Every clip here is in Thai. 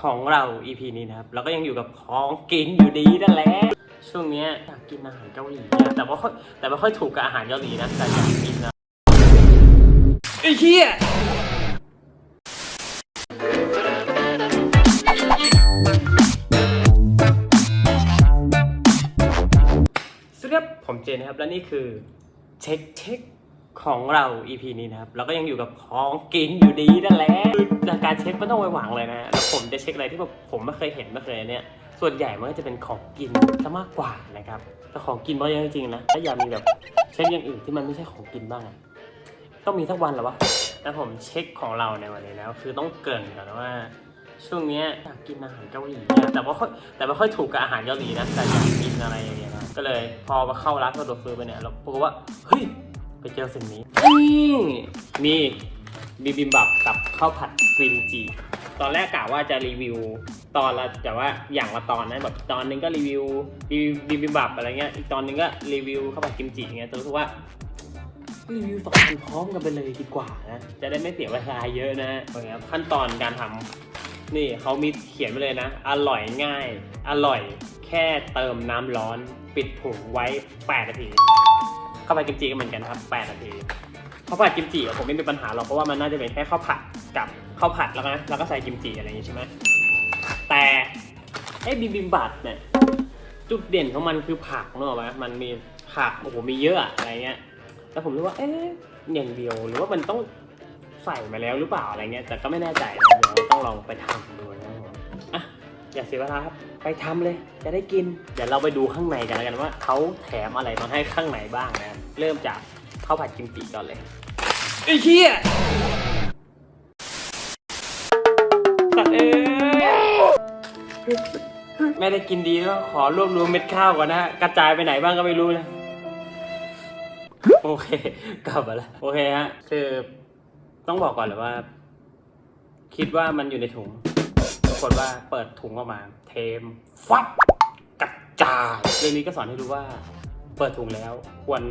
ของเรา EP นี้นะครับเราก็ยังอยู่กับของกินอยู่ดีนั่นแหละช่วงเนี้ยอยากกินอาหารเกาหลีอะแต่ว่าค่อยแต่ไม่ค่อยถูกกับอาหารเกาหลีนะแต่อยากกินนะไอ้เหี้ยสวัสดีครับผมเจนนะครับและนี่คือเช็คเช็ค ของเรา EP นี้นะครับ เราก็ยังอยู่กับของกินอยู่ดีนั่นแหละคือการเช็คไม่ต้องไปหวังเลยนะแล้วผมจะเช็คอะไรที่แบบผมไม่เคยเห็นไม่เคยเนี่ยส่วนใหญ่มันก็จะเป็นของกินซะมากกว่านะครับแต่ของกินมันเยอะจริงๆนะถ้าอยากมีแบบเช็คอย่างอื่นที่มันไม่ใช่ของกินบ้างต้องมีสักวันหรอวะแล้วผมเช็คของเราในวันนี้แล้ว คือต้องเกินก่อนว่า ช่วงนี้อยากกินอาหารเกาหลีแต่ว่าค่อยแต่ไม่ค่อยถูกกับอาหารเกาหลีนะแต่อยากกินอะไรอย่างเงี้ยนะก็เลยพอมาเข้าร้านสะดวกซื้อไปเนี่ยเราพบว่าเฮ้ย ไปเจอสิ่งนี้ นี่มีบิบิมบับกับข้าวผัดกรีนจี ตอนแรกกะว่าจะรีวิว ตอนละแต่ว่าอย่างละตอนนะแบบตอนนึงก็รีวิวรีวิวบิบิมบับอะไรเงี้ยอีกตอนนึงก็รีวิวข้าวผัดกิมจิอย่างเงี้ยแต่รู้สึกว่ารีวิวสองอันพร้อมกันไปเลยดีกว่านะ จะได้ไม่เสียเวลาเยอะนะโอเคครับขั้นตอนการทำนี่เขามีเขียนไว้เลยนะ อร่อยง่าย อร่อยแค่เติมน้ำร้อน ปิดถุงไว้ 8 นาที ข้าวผัดกิมจิก็เหมือนกันครับ8นาทีข้าวผัดกิมจิผมไม่มีปัญหาหรอกเพราะว่ามันน่าจะเป็นแค่ข้าวผัดกับข้าวผัดแล้วนะแล้วก็ใส่กิมจิอะไรอย่างงี้ใช่ไหมแต่ไอ้บิบิมบัตเนี่ยจุดเด่นของมันคือผักเนกอะไหมมันมีผักโอ้โหมีเยอะอะไรเงี้ยแล้วผมรู้ว่าเอ๊ะอย่างเดียวหรือว่ามันต้องใส่มาแล้วหรือเปล่าอะไรเงี้ยแต่ก็ไม่แน่ใจเดี๋ยวต้องลองไปทำดู อย่าเสียเวลาครับ ไปทำเลย จะได้กิน เดี๋ยวเราไปดูข้างในกันแล้วกันว่าเขาแถมอะไรมาให้ข้างในบ้างนะ เริ่มจากข้าวผัดกิมจิก่อนเลยไอ้เหี้ยสัตว์เอ้ยไม่ได้กินดีแล้วขอรวบรวมเม็ดข้าวก่อนนะ กระจายไปไหนบ้างก็ไม่รู้นะ โอเค กลับมาแล้ว โอเคฮะ คือ ต้องบอกก่อนเลยว่า คิดว่ามันอยู่ในถุงากฏว่าเปิดถุงออกมา เทม ฟับกระจายเรื่องนี้ก็สอนให้รู้ว่า เปิดถุงแล้ว ควร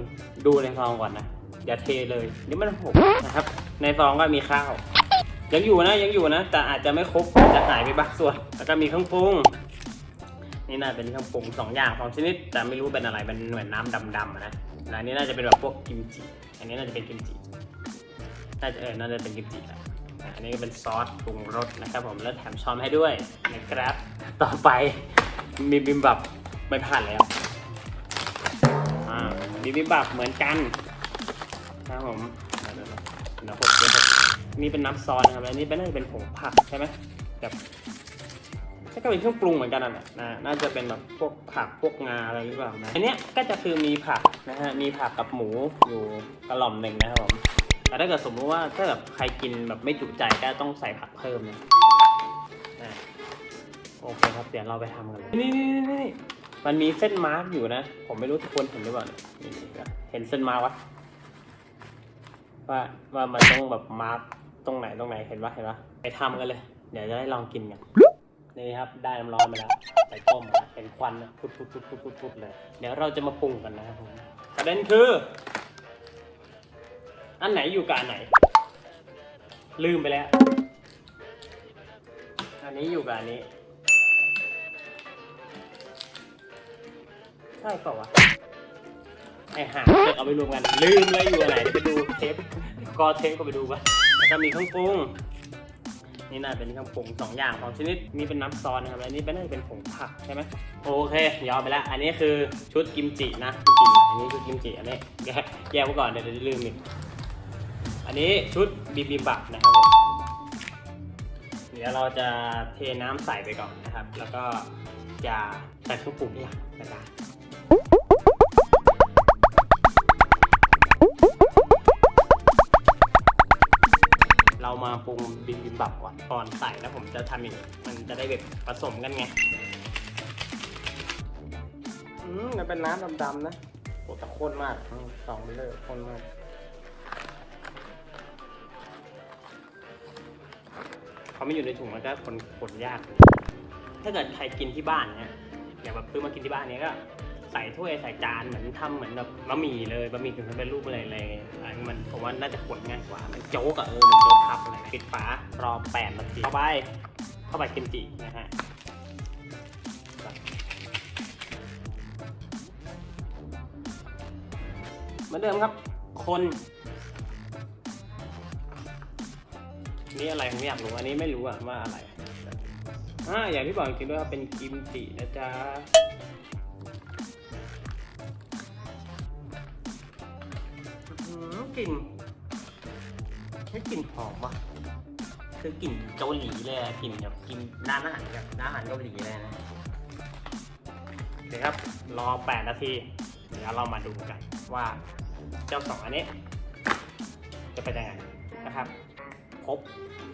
ดูในซองก่อนนะ อย่าเทเลยเดี๋ยวมันหกนะครับ ในซองก็มีข้าว ยังอยู่นะยังอยู่นะ แต่อาจจะไม่ครบอาจจะหายไปบางส่วน แล้วก็มีเครื่องปรุงนี่น่าเป็นเครื่องปรุงสองอย่างสองชนิด แต่ไม่รู้เป็นอะไรเป็นเหมือนน้ำดำๆนะอันนี้น่าจะเป็นแบบพวกกิมจิ อันนี้น่าจะเป็นกิมจิน่าจะเออน่าจะเป็นกิมจิแหละ อันนี้ก็เป็นซอสปรุงรสนะครับผมแล้วแถมช้อนให้ด้วยนะครับ ต่อไปมีบิมบับไม่พลาดแล้วอ่าบิบิมบับเหมือนกันนะครับผมเดี๋ยวๆเดี๋ยวผมมนี่เป็นน้ำซอสนะครับอันนี้เป็นน่าจะเป็นผงผักใช่ไหมแบบใช่ก็เป็นเครื่องปรุงเหมือนกันนั่นแหละนะน่าจะเป็นแบบพวกผักพวกงาอะไรหรือเปล่านะอันเนี้ยก็จะคือมีผักนะฮะมีผักกับหมูอยู่กระหล่อมหนึ่งนะครับผม แต่ถ้าเกิดสมมติว่าถ้าแบบใครกินแบบไม่จุใจก็ต้องใส่ผักเพิ่มนะอะโอเคครับเดี๋ยวเราไปทำกันเลยนี่นี่นี่นี่มันมีเส้นมาร์กอยู่นะ ผมไม่รู้ทุกคนเห็นหรือเปล่าเนี่ยนี่เห็นเส้นมาร์กวะว่าว่ามันต้องแบบมาร์กตรงไหนตรงไหนเห็นปะเห็นปะไปทำกันเลย เดี๋ยวจะได้ลองกินกันนี่ครับได้น้ำร้อนมาแล้วใส่ต้มมาเห็นควันนะพุดพุดพุดพุดพุดพุดเลย เดี๋ยวเราจะมาปรุงกันนะครับผมประเด็นคือ อันไหนอยู่กับอันไหน ลืมไปแล้ว อันนี้อยู่กับอันนี้ ใช่เปล่าวะ ไอห่าเดี๋ยวเอาไปรวมกัน ลืมเลยอยู่อันไหนเดี๋ยวไปดูเทปกอเทปก็ไปดูปะแล้วก็มีเครื่องปรุงนี่น่าเป็นเครื่องปรุงสองอย่างสองชนิดนี่เป็นน้ำซอสนะครับ อันนี้เป็นน่าจะเป็นผงผักใช่ไหมโอเคยอมไปแล้ว อันนี้คือชุดกิมจินะกิมจิอันนี้ชุดกิมจิ อันนี้แยกไว้ก่อนเดี๋ยวเดี๋ยวลืมอีก นนี้ชุดบิบิมบับนะครับผมเดี๋ยวเราจะเทน้ำใส่ไปก่อนนะครับ แล้วก็จะใส่เครื่องปรุงที่หลังนะครับเรามาปรุงบิบิมบับก่อนก่อนใส่แล้วผมจะทำอย่างนี้มันจะได้แบบผสมกันไงอืมมันเป็นน้ำดำๆนะโอ้แต่ข้นมากสองเลยข้นมาก เขาไม่อยู่ในถุงมันก็คนขนยาก ถ้าเกิดใครกินที่บ้านเนี้ยอย่างแบบซื้อมากินที่บ้านเนี้ยก็ใส่ถ้วยใส่จานเหมือนทำเหมือนแบบบะหมี่เลยบะหมี่ถึงจะเป็นรูปอะไรเลยอันนี้มันผมว่าน่าจะขนง่ายกว่ามันโจ๊กอะเออเหมือนโจ๊กครับอะไรปิดฝารอแปดนาทีต่อไปเข้าวผัดกิมจินะฮะเหมือนเดิมครับ คน นี่อะไรผมอยากรู้อันนี้ไม่รู้อะว่าอะไรอ่าอย่างที่บอกจริงๆด้วยว่าเป็นกิมจินะจ๊ะอื้อหือกลิ่นไม่กลิ่นหอมว่ะคือกลิ่นเกาหลีเลยอะกลิ่นแบบกินร้านอาหารแบบร้านอาหารเกาหลีเลยนะโอเคครับรอ 8 นาที เดี๋ยวเรามาดูกันว่าเจ้าสองอันนี้ จะเป็นยังไงนะครับ ครบ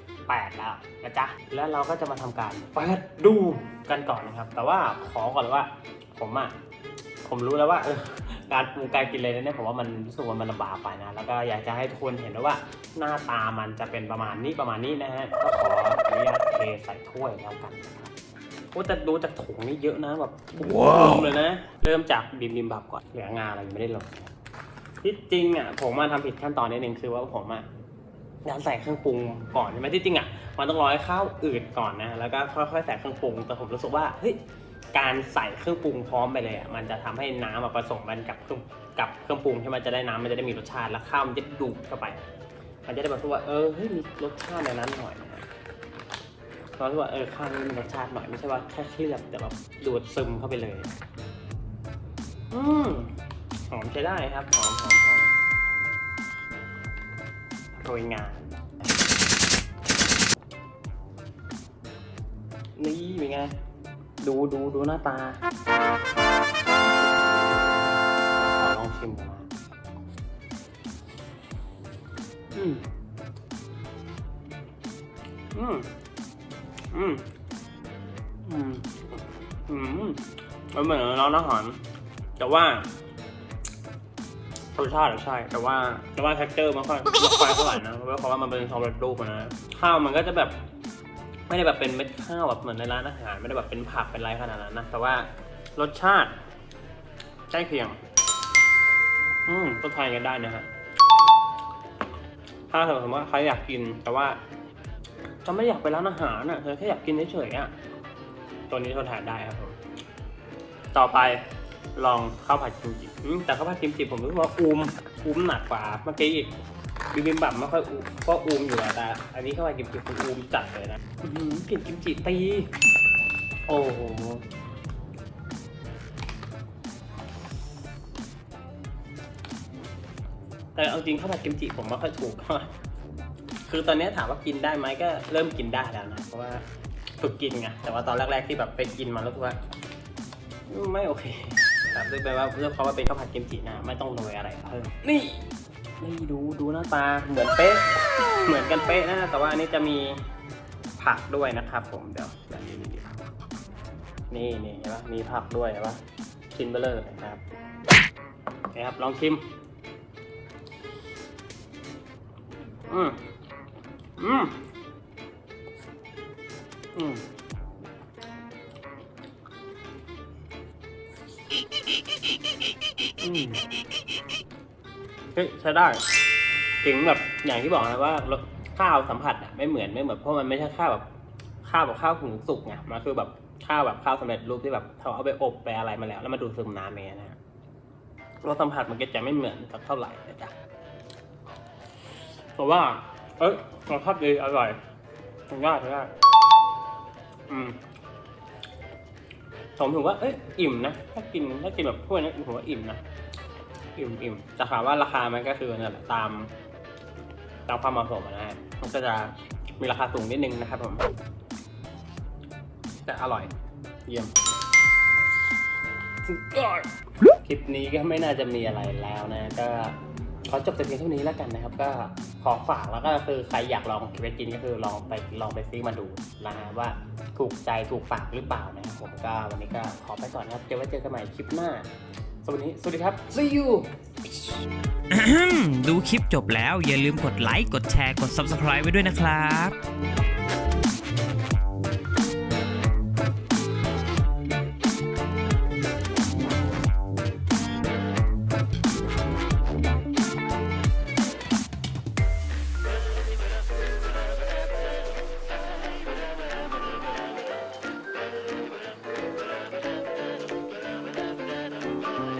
8 แล้วนะจ๊ะ แล้วเราก็จะมาทำการเปิดดูกันก่อนนะครับ แต่ว่าขอก่อนเลยว่า ผมอะผมรู้แล้วว่าเออการปรุงการกินเลยเนี่ยผมว่ามันรู้สึกว่ามันลำบากไปนะ แล้วก็อยากจะให้ทุกคนเห็นนะว่าหน้าตามันจะเป็นประมาณนี้ประมาณนี้นะฮะก็ขออนุญาตเทใส่ถ้วยแล้วกันนะครับโอ้แต่ดูจากถุงนี่เยอะนะแบบว้าวเลยนะ เริ่มจากบิมบิมบับก่อนเหลืองาอะไรยังไม่ได้ลงที่จริงอะผมมาทำผิดขั้นตอนนิดนึงคือว่าผมอะ อยากใส่เครื่องปรุงก่อนใช่ไหมที่จริงอะมันต้องรอให้ข้าวอืดก่อนนะแล้วก็ค่อยๆใส่เครื่องปรุงแต่ผมรู้สึกว่าเฮ้ยการใส่เครื่องปรุงพร้อมไปเลยอะมันจะทำให้น้ำมาผสมกันกับเครื่องกับเครื่องปรุงที่มันจะได้น้ำมันจะได้มีรสชาติแล้วข้าวมันจะดูดเข้าไป มันจะได้แบบว่าเออเฮ้ยมีรสชาติในนั้นหน่อยนะเพราะว่าเออข้าวนี่มีรสชาติหน่อยไม่ใช่ว่าแค่เคลือบแต่แบบดูดซึมเข้าไปเลย อืมหอมใช้ได้ครับหอมหอมหอม รยงาน นี่เป็นไง ดูดูดูหน้าตาขอลองชิมก่อยอืม อืม อืม อืม อืมมันเหมือนร้านอาหารแต่ว่า รสชาติอใช่ แต่ว่าแต่ว่า t e x t อร์ไม่ค่อยไม่ค่อยเท่าไหร่นะเพราะว่าเพราะว่ามันเป็นซอสเรดรูปนะข้าวมันก็จะแบบไม่ได้แบบเป็นเม็ดข้าวแบบเหมือนในร้านอาหาร ไม่ได้แบบเป็นผักเป็นอะไรขนาดนั้นนะแต่ว่ารสชาติใกล้เคียง อืมก็ทานกันได้นะฮะถ้าสมมติว่าใครอยากกิน แต่ว่าจะไม่อยากไปร้านอาหารอะเธอแค่อยากกินเฉยๆอะตัวนี้ทนทานได้ครับผมต่อไป ลองข้าวผัดกิมจิแต่ข้าวผัดกิมจิผมรู้สึกว่าอูมอูมหนักกว่าเมื่อกี้อีกบิบิมบับไม่ค่อยอูก็อูมอยู่อะแต่อันนี้ข้าวผัดกิมจิคืออูมจัดเลยนะอื้อหือกลิ่นกิมจิตี โอ้โหแต่เอาจริงข้าวผัดกิมจิผมไม่ค่อยถูกเท่าไหร่คือตอนนี้ถามว่ากินได้ไหมก็เริ่มกินได้แล้วนะเพราะว่าฝึกกินไงแต่ว่าตอนแรกๆที่แบบไปกินมาแล้วรู้สึกว่า ไม่โอเค ครับด้วยแปลว่าเพื่อเขาว่าเป็นข้าวผัดกิมจินะไม่ต้องโรยอะไรเพิ่มนี่นี่ดูดูหน้าตาเหมือนเป๊ะ เหมือนกันเป๊ะนะแต่ว่าอันนี้จะมีผักด้วยนะครับ ผมเดี๋ยวเดี๋ยวนี่นี่นี่นี่เห็นปะมีผักด้วยเห็นปะชิ้นเบลเลอร์นะครับโอเคครับลองชิมอืมอืมอืม อืมเฮ้ยใช้ได้ ถึงแบบอย่างที่บอกนะว่ารสข้าวสัมผัสอะไม่เหมือนไม่เหมือนเพราะมันไม่ใช่ข้าวแบบข้าวแบบข้าวหุงสุกไงมันคือแบบข้าวแบบข้าวสำเร็จรูปที่แบบเขาเอาไปอบไปอะไรมาแล้ว แล้วมาดูดซึมน้ำเองนะฮะรสสัมผัสมันก็จะไม่เหมือนสักเท่าไหร่นะจ๊ะแต่ว่า เอ้ยรสชาติดีอร่อยทานได้ทานได้อืม ผมถือว่าเอ้ยอิ่มนะ ถ้ากินถ้ากินแบบพวกนี้ผมว่าอิ่มนะ อิ่มอิ่มแต่ถามว่าราคามันก็คือนั่นแหละตามตามความเหมาะสมอะนะฮะมันก็จะมีราคาสูงนิดนึงนะครับผมแต่อร่อย เยี่ยมสุดยอดคลิปนี้ก็ไม่น่าจะมีอะไรแล้วนะ ก็ขอจบแต่เพียงเท่านี้แล้วกันนะครับ ก็ ของฝากแล้วก็คือใครอยากลองไปกินก็คือลองไปลองไปซื้อมาดูนะฮะว่าถูกใจถูกปากหรือเปล่านะครับผมก็วันนี้ก็ขอไปก่อนนะครับเจอไว้เจอกันใหม่คลิปหน้าสวัสดีสวัสดีครับ see you ดูคลิปจบแล้วอย่าลืมกดไลค์กดแชร์กด Subscribe ไว้ด้วยนะครับ